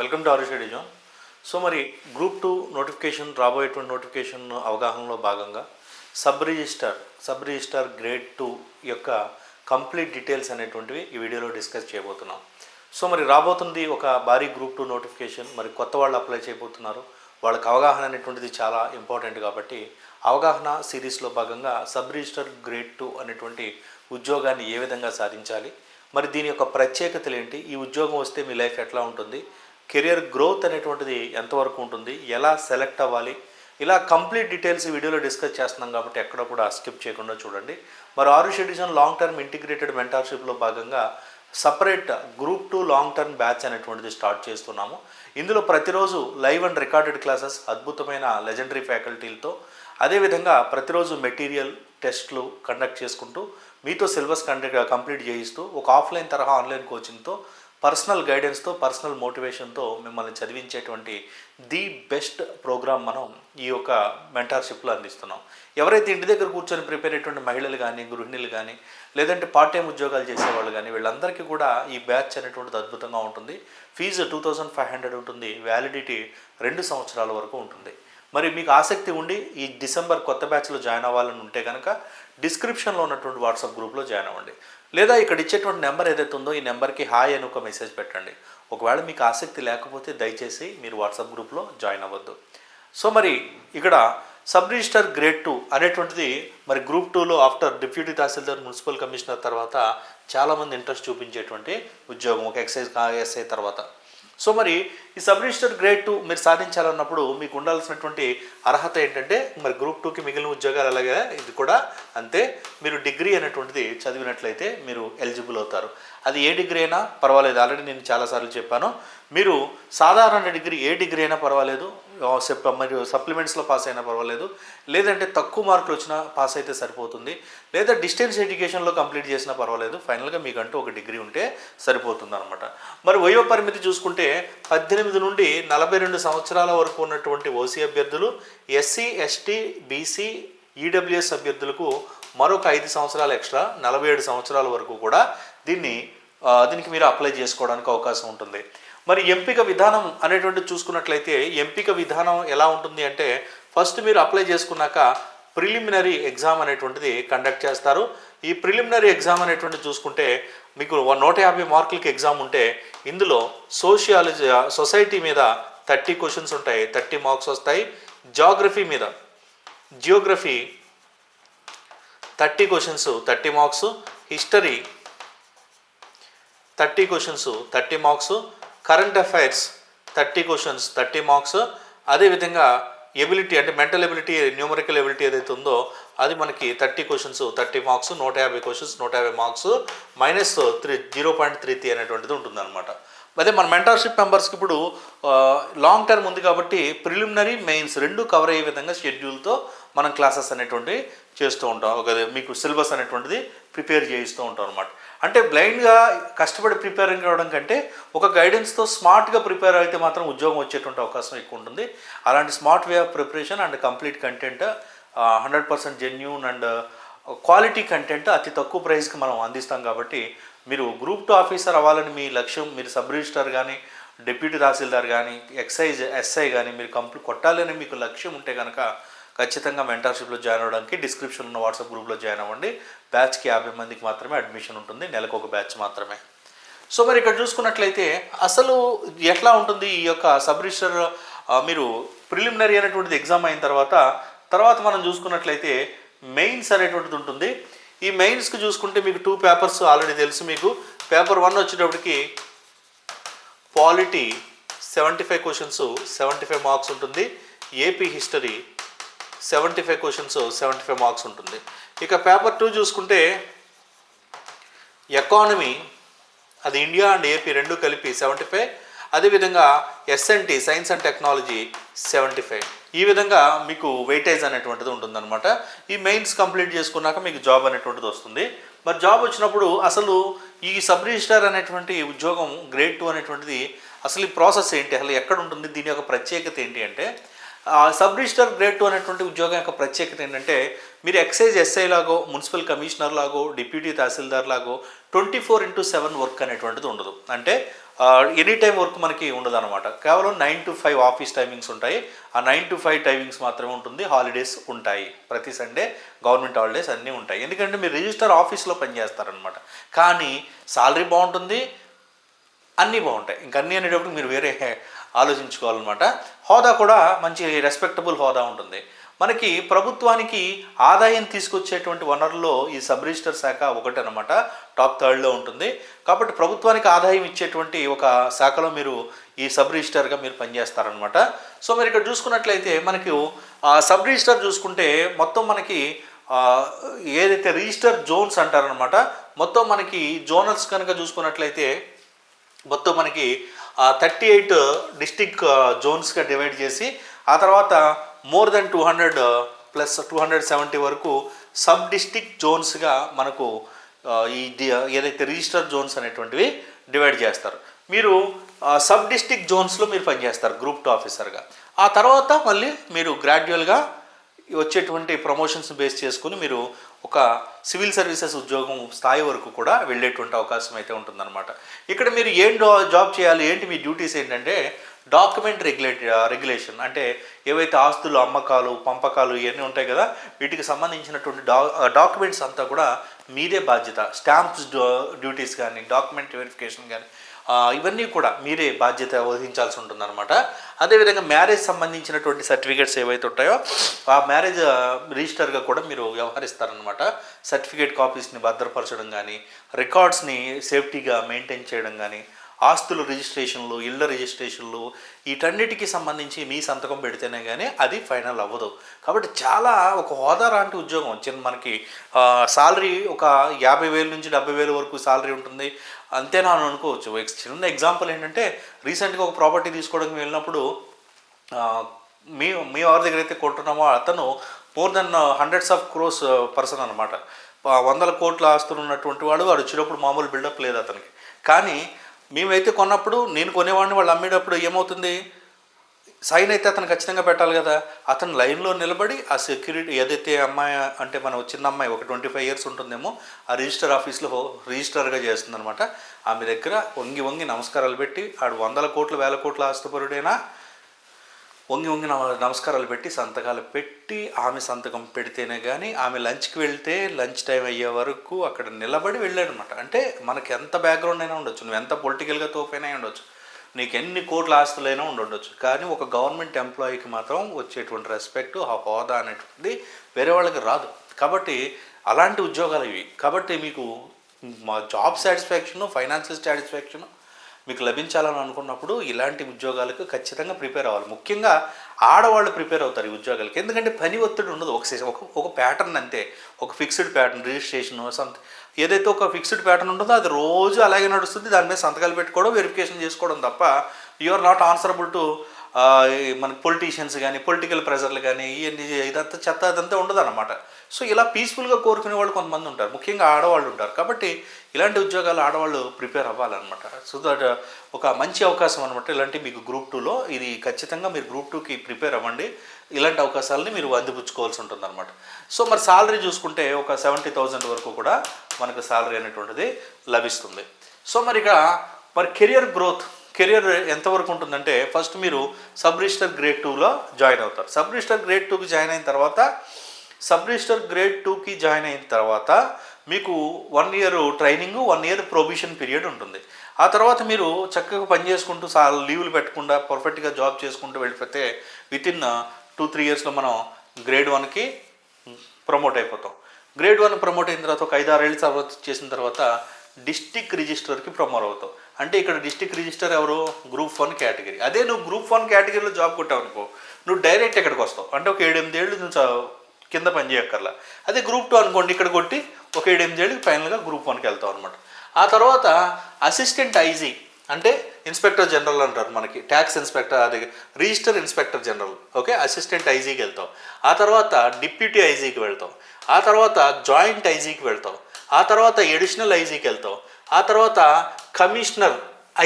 Welcome to Aarush zone so మరి group two notification రాబోయేటువంటి notification అవగాహనలో భాగంగా sub register sub register grade two యొక్క కంప్లీట్ డీటెయిల్స్ అనేటువంటివి ఈ వీడియోలో డిస్కస్ చేయబోతున్నాం. సో మరి రాబోతుంది ఒక భారీ గ్రూప్ టూ నోటిఫికేషన్ మరి కొత్త వాళ్ళు అప్లై చేయబోతున్నారు. వాళ్ళకి అవగాహన అనేటువంటిది చాలా ఇంపార్టెంట్ కాబట్టి అవగాహన సిరీస్లో భాగంగా సబ్ రిజిస్టర్ గ్రేడ్ టూ అనేటువంటి ఉద్యోగాన్ని ఏ విధంగా సాధించాలి? మరి దీని యొక్క ప్రత్యేకతలు ఏంటి? ఈ ఉద్యోగం వస్తే మీ లైఫ్ ఎట్లా ఉంటుంది? కెరియర్ గ్రోత్ అనేటువంటిది ఎంతవరకు ఉంటుంది ఎలా సెలెక్ట్ అవ్వాలి ఇలా కంప్లీట్ డీటెయిల్స్ ఈ వీడియోలో డిస్కస్ చేస్తున్నాం కాబట్టి ఎక్కడ కూడా స్కిప్ చేయకుండా చూడండి. మరి ఆరు షెడ్యూషన్ లాంగ్ టర్మ్ ఇంటిగ్రేటెడ్ మెంటార్షిప్లో భాగంగా separate group two long term batch అనేటువంటిది స్టార్ట్ చేస్తున్నాము. ఇందులో ప్రతిరోజు లైవ్ అండ్ రికార్డెడ్ క్లాసెస్ అద్భుతమైన లెజెండరీ ఫ్యాకల్టీలతో అదేవిధంగా ప్రతిరోజు మెటీరియల్ టెస్ట్లు కండక్ట్ చేసుకుంటూ మీతో సిలబస్ కండక్ట్ కంప్లీట్ చేయిస్తూ ఒక ఆఫ్లైన్ తరహా ఆన్లైన్ కోచింగ్తో పర్సనల్ గైడెన్స్తో పర్సనల్ మోటివేషన్తో మిమ్మల్ని చదివించేటువంటి ది బెస్ట్ ప్రోగ్రామ్ మనం ఈ యొక్క మెంటార్షిప్లో అందిస్తున్నాం. ఎవరైతే ఇంటి దగ్గర కూర్చొని ప్రిపేర్ అయ్యేటువంటి మహిళలు కానీ గృహిణులు కానీ లేదంటే పార్ట్ టైం ఉద్యోగాలు చేసేవాళ్ళు కానీ వీళ్ళందరికీ కూడా ఈ బ్యాచ్ అనేటువంటిది అద్భుతంగా ఉంటుంది. Fee two thousand five hundred ఉంటుంది. వ్యాలిడిటీ రెండు సంవత్సరాల వరకు ఉంటుంది. మరి మీకు ఆసక్తి ఉండి ఈ డిసెంబర్ కొత్త బ్యాచ్లో జాయిన్ అవ్వాలని ఉంటే కనుక డిస్క్రిప్షన్లో ఉన్నటువంటి వాట్సాప్ గ్రూప్లో జాయిన్ అవ్వండి. లేదా ఇక్కడ ఇచ్చేటువంటి నెంబర్ ఏదైతే ఉందో ఈ నెంబర్కి హాయ్ అని ఒక మెసేజ్ పెట్టండి. ఒకవేళ మీకు ఆసక్తి లేకపోతే దయచేసి మీరు వాట్సాప్ గ్రూప్లో జాయిన్ అవ్వద్దు. సో మరి ఇక్కడ సబ్ రిజిస్టర్ గ్రేడ్ టూ అనేటువంటిది మరి గ్రూప్ టూలో after deputy tahsildar municipal commissioner తర్వాత చాలామంది ఇంట్రెస్ట్ చూపించేటువంటి ఉద్యోగం ఒక ఎక్సైజ్ ఎస్ఐ తర్వాత. సో మరి ఈ సబ్ రిజిస్టర్ గ్రేడ్ టూ మీరు సాధించాలన్నప్పుడు మీకు ఉండాల్సినటువంటి అర్హత ఏంటంటే మరి గ్రూప్ టూకి మిగిలిన ఉద్యోగాలు అలాగే ఇది కూడా అంతే. మీరు డిగ్రీ అనేటువంటిది చదివినట్లయితే మీరు ఎలిజిబుల్ అవుతారు. అది ఏ డిగ్రీ అయినా పర్వాలేదు. ఆల్రెడీ నేను చాలాసార్లు చెప్పాను. మీరు సాధారణ డిగ్రీ ఏ డిగ్రీ అయినా పర్వాలేదు. మరియు సప్లిమెంట్స్లో పాస్ అయినా పర్వాలేదు. లేదంటే తక్కువ మార్కులు వచ్చినా పాస్ అయితే సరిపోతుంది. లేదా డిస్టెన్స్ ఎడ్యుకేషన్లో కంప్లీట్ చేసినా పర్వాలేదు. ఫైనల్గా మీకంటూ ఒక డిగ్రీ ఉంటే సరిపోతుంది అనమాట మరి వయో పరిమితి చూసుకుంటే పద్దెనిమిది నుండి నలభై రెండు సంవత్సరాల వరకు ఉన్నటువంటి ఓసీ అభ్యర్థులు ఎస్సీ ఎస్టీ బీసీ ఈడబ్ల్యూఎస్ అభ్యర్థులకు మరొక ఐదు సంవత్సరాలు ఎక్స్ట్రా నలభై ఏడు సంవత్సరాల వరకు కూడా దీన్ని దీనికి మీరు అప్లై చేసుకోవడానికి అవకాశం ఉంటుంది. మరి ఎంపిక విధానం అనేటువంటి చూసుకున్నట్లయితే ఎంపిక విధానం ఎలా ఉంటుంది అంటే ఫస్ట్ మీరు అప్లై చేసుకున్నాక ప్రిలిమినరీ ఎగ్జామ్ అనేటువంటిది కండక్ట్ చేస్తారు. ఈ ప్రిలిమినరీ ఎగ్జామ్ అనేటువంటి చూసుకుంటే మీకు వన్ నూట యాభై మార్కులకి ఎగ్జామ్ ఉంటే ఇందులో సోషియాలజీ సొసైటీ మీద థర్టీ క్వశ్చన్స్ ఉంటాయి. థర్టీ మార్క్స్ వస్తాయి. జాగ్రఫీ మీద geography thirty questions thirty marks. History thirty questions thirty marks. Current affairs thirty questions thirty marks అదేవిధంగా ఎబిలిటీ అంటే మెంటల్ ఎబిలిటీ న్యూమరికల్ ఎబిలిటీ ఏదైతే ఉందో అది మనకి థర్టీ క్వశ్చన్స్ థర్టీ మార్క్స్ నూట యాభై క్వశ్చన్స్ నూట యాభై marks minus three zero point three three అనేటువంటిది ఉంటుందన్నమాట. అదే మన మెంటర్షిప్ మెంబర్స్కి ఇప్పుడు లాంగ్ టర్మ్ ఉంది కాబట్టి ప్రిలిమినరీ మెయిన్స్ రెండు కవర్ అయ్యే విధంగా షెడ్యూల్తో మనం క్లాసెస్ అనేటువంటివి చేస్తూ ఉంటాం. ఒక మీకు సిలబస్ అనేటువంటిది ప్రిపేర్ చేయిస్తూ ఉంటాం అనమాట అంటే బ్లైండ్గా కష్టపడి ప్రిపేరింగ్ అవ్వడం కంటే ఒక గైడెన్స్తో స్మార్ట్గా ప్రిపేర్ అయితే మాత్రం ఉద్యోగం వచ్చేటువంటి అవకాశం ఎక్కువ ఉంటుంది. అలాంటి smart way of preparation and complete content hundred percent genuine and quality content అతి తక్కువ ప్రైస్కి మనం అందిస్తాం కాబట్టి మీరు గ్రూప్ టూ ఆఫీసర్ అవ్వాలని మీ లక్ష్యం మీరు సబ్ రిజిస్టర్ కానీ డిప్యూటీ తహసీల్దార్ కానీ ఎక్సైజ్ ఎస్ఐ కానీ మీరు కంప్లీట్ కొట్టాలని మీకు లక్ష్యం ఉంటే కనుక ఖచ్చితంగా మెంటర్షిప్లో జాయిన్ అవ్వడానికి డిస్క్రిప్షన్ ఉన్న వాట్సాప్ గ్రూప్లో జాయిన్ అవ్వండి. బ్యాచ్కి యాభై మందికి మాత్రమే అడ్మిషన్ ఉంటుంది. నెలకు ఒక బ్యాచ్ మాత్రమే. సో మరి ఇక్కడ చూసుకున్నట్లయితే అసలు ఎట్లా ఉంటుంది ఈ యొక్క సబ్ రిజిస్టర్ మీరు ప్రిలిమినరీ అనేటువంటిది ఎగ్జామ్ అయిన తర్వాత తర్వాత మనం చూసుకున్నట్లయితే మెయిన్స్ అనేటువంటిది ఉంటుంది. ఈ మెయిన్స్కి చూసుకుంటే మీకు టూ పేపర్స్ ఆల్రెడీ తెలుసు మీకు. పేపర్ వన్ వచ్చేటప్పటికి polity seventy five questions seventy five marks ఉంటుంది AP history seventy five questions seventy five marks ఉంటుంది. ఇక పేపర్ టూ చూసుకుంటే ఎకానమీ అది ఇండియా అండ్ ఏపీ రెండు కలిపి సెవెంటీ ఫైవ్ అదేవిధంగా SNT science and technology seventy five ఈ విధంగా మీకు వెయిటేజ్ అనేటువంటిది ఉంటుందన్నమాట. ఈ మెయిన్స్ కంప్లీట్ చేసుకున్నాక మీకు జాబ్ అనేటువంటిది వస్తుంది. మరి జాబ్ వచ్చినప్పుడు అసలు ఈ సబ్ రిజిస్టార్ అనేటువంటి ఉద్యోగం గ్రేడ్ టూ అనేటువంటిది అసలు ఈ ప్రాసెస్ ఏంటి? అసలు ఎక్కడ ఉంటుంది? దీని యొక్క ప్రత్యేకత ఏంటి అంటే సబ్ రిజిస్టర్ గ్రేడ్ టూ అనేటువంటి ఉద్యోగం యొక్క ప్రత్యేకత ఏంటంటే మీరు ఎక్సైజ్ ఎస్ఐ లాగో మున్సిపల్ కమిషనర్ లాగో deputy tahsildar లాగో twenty four into seven work అనేటువంటిది ఉండదు. అంటే ఎనీ టైం వర్క్ మనకి ఉండదు అనమాట కేవలం nine to five office timings ఉంటాయి. ఆ నైన్ టు ఫైవ్ టైమింగ్స్ మాత్రమే ఉంటుంది. హాలిడేస్ ఉంటాయి. ప్రతి సండే గవర్నమెంట్ హాలిడేస్ అన్నీ ఉంటాయి. ఎందుకంటే మీరు రిజిస్టర్ ఆఫీస్లో పనిచేస్తారనమాట కానీ శాలరీ బాగుంటుంది. అన్నీ బాగుంటాయి. ఇంక అన్నీ అనేటప్పుడు మీరు వేరే ఆలోచించుకోవాలన్నమాట. హోదా కూడా మంచి రెస్పెక్టబుల్ హోదా ఉంటుంది. మనకి ప్రభుత్వానికి ఆదాయం తీసుకొచ్చేటువంటి వనరుల్లో ఈ సబ్ రిజిస్టర్ శాఖ ఒకటి అనమాట టాప్ థర్డ్లో ఉంటుంది. కాబట్టి ప్రభుత్వానికి ఆదాయం ఇచ్చేటువంటి ఒక శాఖలో మీరు ఈ సబ్ రిజిస్టర్గా మీరు పనిచేస్తారనమాట సో మీరు ఇక్కడ చూసుకున్నట్లయితే మనకి ఆ సబ్ రిజిస్టర్ చూసుకుంటే మొత్తం మనకి ఏదైతే రిజిస్టర్ జోన్స్ అంటారనమాట మొత్తం మనకి జోనల్స్ కనుక చూసుకున్నట్లయితే మొత్తం మనకి థర్టీ ఎయిట్ డిస్టిక్ జోన్స్గా డివైడ్ చేసి ఆ తర్వాత more than two hundred plus two hundred seventy వరకు సబ్ డిస్టిక్ జోన్స్గా మనకు ఈ ఏదైతే రిజిస్టర్ జోన్స్ అనేటువంటివి డివైడ్ చేస్తారు. మీరు సబ్ డిస్టిక్ జోన్స్లో మీరు పనిచేస్తారు గ్రూప్ టూ ఆఫీసర్గా. ఆ తర్వాత మళ్ళీ మీరు గ్రాడ్యువల్గా వచ్చేటువంటి ప్రమోషన్స్ బేస్ చేసుకుని మీరు ఒక సివిల్ సర్వీసెస్ ఉద్యోగం స్థాయి వరకు కూడా వెళ్ళేటువంటి అవకాశం అయితే ఉంటుందన్నమాట. ఇక్కడ మీరు ఏం జాబ్ చేయాలి ఏంటి మీ డ్యూటీస్ ఏంటంటే డాక్యుమెంట్ రెగ్యులేట్ రెగ్యులేషన్. అంటే ఏవైతే ఆస్తులు అమ్మకాలు పంపకాలు ఇవన్నీ ఉంటాయి కదా వీటికి సంబంధించినటువంటి డా డాక్యుమెంట్స్ అంతా కూడా మీదే బాధ్యత. స్టాంప్స్ డ్యూటీస్ కానీ డాక్యుమెంట్ వెరిఫికేషన్ కానీ ఇవన్నీ కూడా మీరే బాధ్యత వహించాల్సి ఉంటుందన్నమాట. అదేవిధంగా మ్యారేజ్ సంబంధించినటువంటి సర్టిఫికేట్స్ ఏవైతే ఉంటాయో ఆ మ్యారేజ్ రిజిస్టర్గా కూడా మీరు వ్యవహరిస్తారనమాట సర్టిఫికేట్ కాపీస్ని భద్రపరచడం కానీ రికార్డ్స్ని సేఫ్టీగా మెయింటైన్ చేయడం కానీ ఆస్తుల రిజిస్ట్రేషన్లు ఇళ్ళ రిజిస్ట్రేషన్లు వీటన్నిటికి సంబంధించి మీ సంతకం పెడితేనే కానీ అది ఫైనల్ అవ్వదు. కాబట్టి చాలా ఒక హోదా లాంటి ఉద్యోగం. చిన్న మనకి సాలరీ ఒక యాభై వేల నుంచి డెబ్బై వేల వరకు సాలరీ ఉంటుంది. అంతేనా అని అనుకోవచ్చు. చిన్న ఎగ్జాంపుల్ ఏంటంటే రీసెంట్గా ఒక ప్రాపర్టీ తీసుకోవడానికి వెళ్ళినప్పుడు మీ మీ వారి దగ్గర అయితే కొంటున్నామో అతను more than hundreds of crores person అనమాట వందల కోట్ల ఆస్తులు ఉన్నటువంటి వాడు వాడు వచ్చినప్పుడు మామూలు బిల్డప్ లేదు అతనికి. కానీ మేమైతే కొన్నప్పుడు నేను కొనేవాడిని వాళ్ళు అమ్మేటప్పుడు ఏమవుతుంది? సైన్ అయితే అతను ఖచ్చితంగా పెట్టాలి కదా. అతను లైన్లో నిలబడి ఆ సెక్యూరిటీ ఏదైతే అమ్మాయి అంటే మన చిన్న అమ్మాయి ఒక ట్వంటీ ఫైవ్ ఇయర్స్ ఉంటుందేమో ఆ రిజిస్టర్ ఆఫీస్లో రిజిస్టర్గా చేస్తుందనమాట ఆమె దగ్గర వంగి వంగి నమస్కారాలు పెట్టి ఆడు వందల కోట్ల వేల కోట్ల ఆస్తుపరుడైనా వంగి వంగి నమ- నమస్కారాలు పెట్టి సంతకాలు పెట్టి ఆమె సంతకం పెడితేనే కానీ ఆమె లంచ్కి వెళ్తే లంచ్ టైం అయ్యే వరకు అక్కడ నిలబడి వెళ్ళాడనమాట అంటే మనకి ఎంత బ్యాక్గ్రౌండ్ అయినా ఉండొచ్చు నువ్వు ఎంత పొలిటికల్గా తోపైనా ఉండొచ్చు. నీకు ఎన్ని కోట్ల ఆస్తులైనా ఉండొచ్చు కానీ ఒక గవర్నమెంట్ ఎంప్లాయీకి మాత్రం వచ్చేటువంటి రెస్పెక్ట్ ఆ హోదా అనేటువంటిది వేరే వాళ్ళకి రాదు. కాబట్టి అలాంటి ఉద్యోగాలు ఇవి. కాబట్టి మీకు మా జాబ్ సాటిస్ఫాక్షన్ ఫైనాన్షియల్ సాటిస్ఫాక్షన్ మీకు లభించాలని అనుకున్నప్పుడు ఇలాంటి ఉద్యోగాలకు ఖచ్చితంగా ప్రిపేర్ అవ్వాలి. ముఖ్యంగా ఆడవాళ్ళు ప్రిపేర్ అవుతారు ఈ ఉద్యోగాలకి. ఎందుకంటే పని ఒత్తిడి ఉండదు. ఒక ఒక ఒక ప్యాటర్న్ అంతే. ఒక ఫిక్స్డ్ ప్యాటర్న్ రిజిస్ట్రేషన్ సంథింగ్ ఏదైతే ఒక ఫిక్స్డ్ ప్యాటర్న్ ఉంటుందో అది రోజు అలాగే నడుస్తుంది. దాని మీద సంతకాలు పెట్టుకోవడం వెరిఫికేషన్ చేసుకోవడం తప్ప you are not answerable to మన పొలిటీషియన్స్ కానీ పొలిటికల్ ప్రెజర్లు కానీ ఇవన్నీ ఇదంతా చెత్త అదంతా ఉండదు అనమాట సో ఇలా పీస్ఫుల్గా కోరుకునే వాళ్ళు కొంతమంది ఉంటారు. ముఖ్యంగా ఆడవాళ్ళు ఉంటారు. కాబట్టి ఇలాంటి ఉద్యోగాలు ఆడవాళ్ళు ప్రిపేర్ అవ్వాలన్నమాట. సో దట్ ఒక మంచి అవకాశం అనమాట ఇలాంటి మీకు గ్రూప్ టూలో ఇది ఖచ్చితంగా మీరు గ్రూప్ టూకి ప్రిపేర్ అవ్వండి. ఇలాంటి అవకాశాలని మీరు అందిపుచ్చుకోవాల్సి ఉంటుంది అనమాట సో మరి సాలరీ చూసుకుంటే ఒక సెవెంటీ థౌజండ్ వరకు కూడా మనకు సాలరీ అనేటువంటిది లభిస్తుంది. సో మరి ఇక మరి కెరియర్ గ్రోత్ కెరియర్ ఎంతవరకు ఉంటుందంటే ఫస్ట్ మీరు సబ్ రిజిస్టర్ గ్రేడ్ టూలో జాయిన్ అవుతారు. సబ్ రిజిస్టర్ గ్రేడ్ టూకి జాయిన్ అయిన తర్వాత సబ్ రిజిస్టర్ గ్రేడ్ టూకి జాయిన్ అయిన తర్వాత మీకు one year training one year probation period ఉంటుంది. ఆ తర్వాత మీరు చక్కగా పని చేసుకుంటూ సా లీవులు పెట్టకుండా పర్ఫెక్ట్గా జాబ్ చేసుకుంటూ వెళ్ళిపోతే విత్ ఇన్ టూ త్రీ ఇయర్స్లో మనం గ్రేడ్ వన్కి ప్రమోట్ అయిపోతాం. గ్రేడ్ వన్ ప్రమోట్ అయిన తర్వాత ఒక ఐదారు ఏళ్ళ తర్వాత చేసిన తర్వాత డిస్టిక్ రిజిస్టర్కి ప్రమోట్ అవుతాం. అంటే ఇక్కడ డిస్టిక్ రిజిస్టర్ ఎవరు? Group one category. అదే నువ్వు గ్రూప్ వన్ కేటగిరీలో జాబ్ కొట్టావు అనుకో నువ్వు డైరెక్ట్ ఎక్కడికి వస్తావు? అంటే ఒక ఏడెనిమిది ఏళ్ళు నువ్వు కింద పని చేయక్కర్లా. అదే గ్రూప్ టూ అనుకోండి ఇక్కడ కొట్టి ఒక ఏడెనిమిది ఏళ్ళకి ఫైనల్గా గ్రూప్ వన్కి వెళ్తావు అనమాట ఆ తర్వాత అసిస్టెంట్ ఐజీ అంటే ఇన్స్పెక్టర్ జనరల్ అంటారు మనకి ట్యాక్స్ ఇన్స్పెక్టర్ అది register inspector general okay? Assistant ఐజీకి వెళ్తావు. ఆ తర్వాత డిప్యూటీ ఐజీకి వెళ్తావు. ఆ తర్వాత జాయింట్ ఐజీకి వెళ్తావు. ఆ తర్వాత ఎడిషనల్ ఐజీకి వెళ్తావు. ఆ తర్వాత కమిషనర్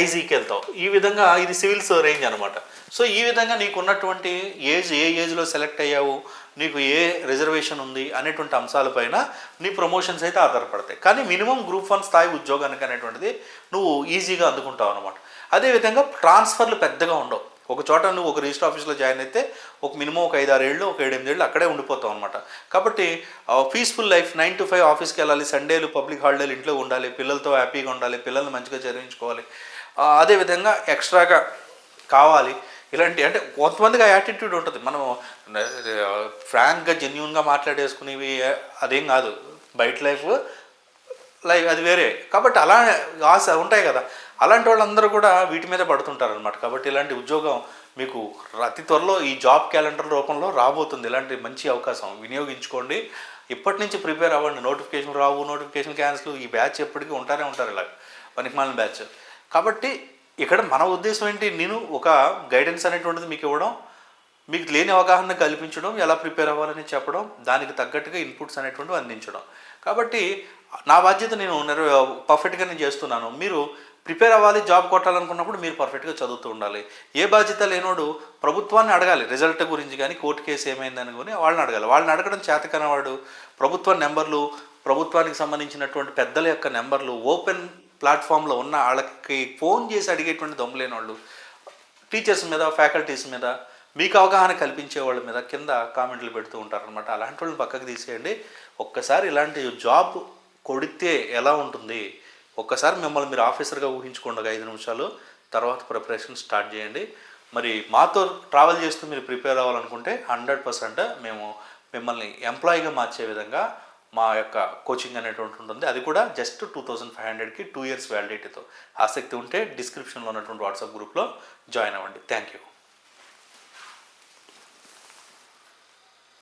ఐజీకి వెళ్తావు. ఈ విధంగా ఇది సివిల్స్ రేంజ్ అనమాట సో ఈ విధంగా నీకు ఉన్నటువంటి ఏజ్ ఏ ఏజ్లో సెలెక్ట్ అయ్యావు నీకు ఏ రిజర్వేషన్ ఉంది అనేటువంటి అంశాలపైన నీ ప్రమోషన్స్ అయితే ఆధారపడతాయి. కానీ మినిమం గ్రూప్ వన్ స్థాయి ఉద్యోగానికి అనేటువంటిది నువ్వు ఈజీగా అందుకుంటావు అనమాట అదేవిధంగా ట్రాన్స్ఫర్లు పెద్దగా ఉండవు. ఒక చోట నువ్వు ఒక రిజిస్టర్ ఆఫీస్లో జాయిన్ అయితే ఒక మినిమం ఒక ఐదు ఆరు ఏళ్ళు ఒక ఏడు ఎనిమిది ఏళ్ళు అక్కడే ఉండిపోతావు అనమాట కాబట్టి peaceful life nine to five ఆఫీస్కి వెళ్ళాలి సండేలు పబ్లిక్ హాలిడేలు ఇంట్లో ఉండాలి పిల్లలతో హ్యాపీగా ఉండాలి పిల్లల్ని మంచిగా చదివించుకోవాలి. అదేవిధంగా ఎక్స్ట్రాగా కావాలి. ఇలాంటి అంటే కొంతమందికి ఆ యాటిట్యూడ్ ఉంటుంది. మనం ఫ్రాంక్గా జెన్యున్గా మాట్లాడేసుకునేవి అదేం కాదు. బయట లైఫ్ లైఫ్ అది వేరే. కాబట్టి అలా ఆశ ఉంటాయి కదా. అలాంటి వాళ్ళందరూ కూడా వీటి మీద పడుతుంటారు అనమాట కాబట్టి ఇలాంటి ఉద్యోగం మీకు అతి త్వరలో ఈ జాబ్ క్యాలెండర్ రూపంలో రాబోతుంది. ఇలాంటి మంచి అవకాశం వినియోగించుకోండి. ఇప్పటి నుంచి ప్రిపేర్ అవ్వండి. నోటిఫికేషన్ రావు నోటిఫికేషన్ క్యాన్సిల్. ఈ బ్యాచ్ ఎప్పటికీ ఉంటారే ఉంటారు ఇలా పనికిమాలిన బ్యాచ్. కాబట్టి ఇక్కడ మన ఉద్దేశం ఏంటి? నేను ఒక గైడెన్స్ అనేటువంటిది మీకు ఇవ్వడం మీకు లేని అవగాహన కల్పించడం ఎలా ప్రిపేర్ అవ్వాలని చెప్పడం దానికి తగ్గట్టుగా ఇన్పుట్స్ అనేటువంటివి అందించడం. కాబట్టి నా బాధ్యత నేను పర్ఫెక్ట్గా నేను చేస్తున్నాను. మీరు ప్రిపేర్ అవ్వాలి జాబ్ కొట్టాలనుకున్నప్పుడు మీరు పర్ఫెక్ట్గా చదువుతూ ఉండాలి. ఏ బాధ్యత లేనోడు ప్రభుత్వాన్ని అడగాలి. రిజల్ట్ గురించి కానీ కోర్టు కేసు ఏమైందని కానీ వాళ్ళని అడగాలి. వాళ్ళని అడగడం చేతకనవాడు ప్రభుత్వ నెంబర్లు ప్రభుత్వానికి సంబంధించినటువంటి పెద్దల యొక్క నెంబర్లు ఓపెన్ ప్లాట్ఫామ్లో ఉన్న వాళ్ళకి ఫోన్ చేసి అడిగేటువంటి దొంగలేని వాళ్ళు టీచర్స్ మీద ఫ్యాకల్టీస్ మీద మీకు అవగాహన కల్పించే వాళ్ళ మీద కింద కామెంట్లు పెడుతూ ఉంటారనమాట అలాంటి వాళ్ళని పక్కకు తీసేయండి. ఒక్కసారి ఇలాంటి జాబ్ కొడితే ఎలా ఉంటుంది? ఒక్కసారి మిమ్మల్ని మీరు ఆఫీసర్గా ఊహించుకోండి ఐదు నిమిషాలు తర్వాత ప్రిపరేషన్ స్టార్ట్ చేయండి. మరి మాతో ట్రావెల్ చేస్తూ మీరు ప్రిపేర్ అవ్వాలనుకుంటే హండ్రెడ్ పర్సెంట్ మేము మిమ్మల్ని ఎంప్లాయీగా మార్చే విధంగా మా యొక్క కోచింగ్ అనేటువంటి ఉంటుంది. అది కూడా జస్ట్ టూ థౌజండ్ ఫైవ్ హండ్రెడ్కి టూ ఇయర్స్ వ్యాలిడిటీతో. ఆసక్తి ఉంటే డిస్క్రిప్షన్లో ఉన్నటువంటి వాట్సాప్ గ్రూప్లో జాయిన్ అవ్వండి. Thank you.